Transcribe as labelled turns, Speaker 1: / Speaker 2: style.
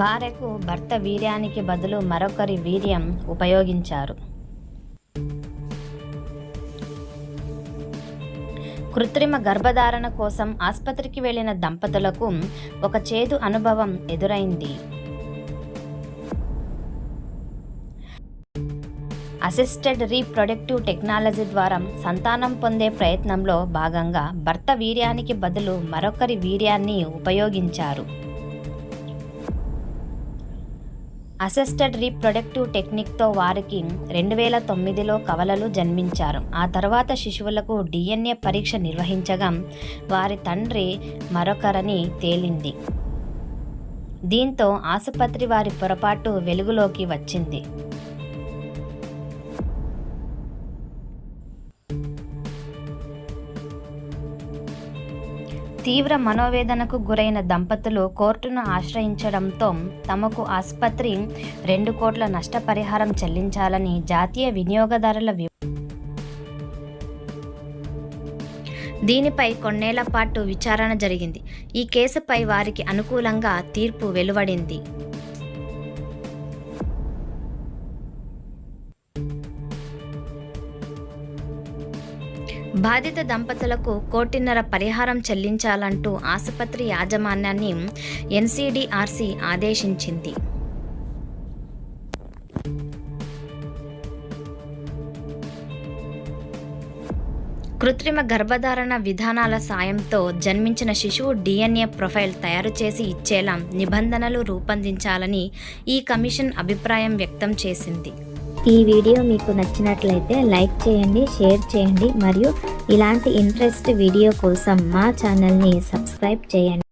Speaker 1: భార్యకు భర్త వీర్యానికి బదులు మరొకరి వీర్యం ఉపయోగించారు. కృత్రిమ గర్భధారణ కోసం ఆసుపత్రికి వెళ్ళిన దంపతులకు ఒక చేదు అనుభవం ఎదురైంది. అసిస్టెడ్ రీప్రొడక్టివ్ టెక్నాలజీ ద్వారా సంతానం పొందే ప్రయత్నంలో భాగంగా భర్త వీర్యానికి బదులు మరొకరి వీర్యాన్ని ఉపయోగించారు. అసిస్టెడ్ రీప్రొడక్టివ్ టెక్నిక్తో వారికి రెండు వేల తొమ్మిదిలో కవలలు జన్మించారు. ఆ తర్వాత శిశువులకు డిఎన్ఏ పరీక్ష నిర్వహించగా వారి తండ్రి మరొకరని తేలింది. దీంతో ఆసుపత్రి వారి పొరపాటు వెలుగులోకి వచ్చింది. తీవ్ర మనోవేదనకు గురైన దంపతులు కోర్టును ఆశ్రయించడంతో తమకు ఆసుపత్రి రెండు కోట్ల నష్టపరిహారం చెల్లించాలని జాతీయ వినియోగదారుల దీనిపై కొన్నేళ్ళ పాటు విచారణ జరిగింది. ఈ కేసుపై వారికి అనుకూలంగా తీర్పు వెలువడింది. బాధిత దంపతులకు కోటిన్నర పరిహారం చెల్లించాలంటూ ఆసుపత్రి యాజమాన్యాన్ని ఎన్సీడీఆర్సీ ఆదేశించింది. కృత్రిమ గర్భధారణ విధానాల సాయంతో జన్మించిన శిశువు డిఎన్ఏ ప్రొఫైల్ తయారు చేసి ఇచ్చేలా నిబంధనలు రూపొందించాలని ఈ కమిషన్ అభిప్రాయం వ్యక్తం చేసింది.
Speaker 2: ఈ వీడియో మీకు నచ్చినట్లయితే లైక్ చేయండి షేర్ చేయండి మరియు ఇలాంటి ఇంట్రెస్ట్ వీడియో కోసం మా ఛానల్ని సబ్స్క్రైబ్ చేయండి.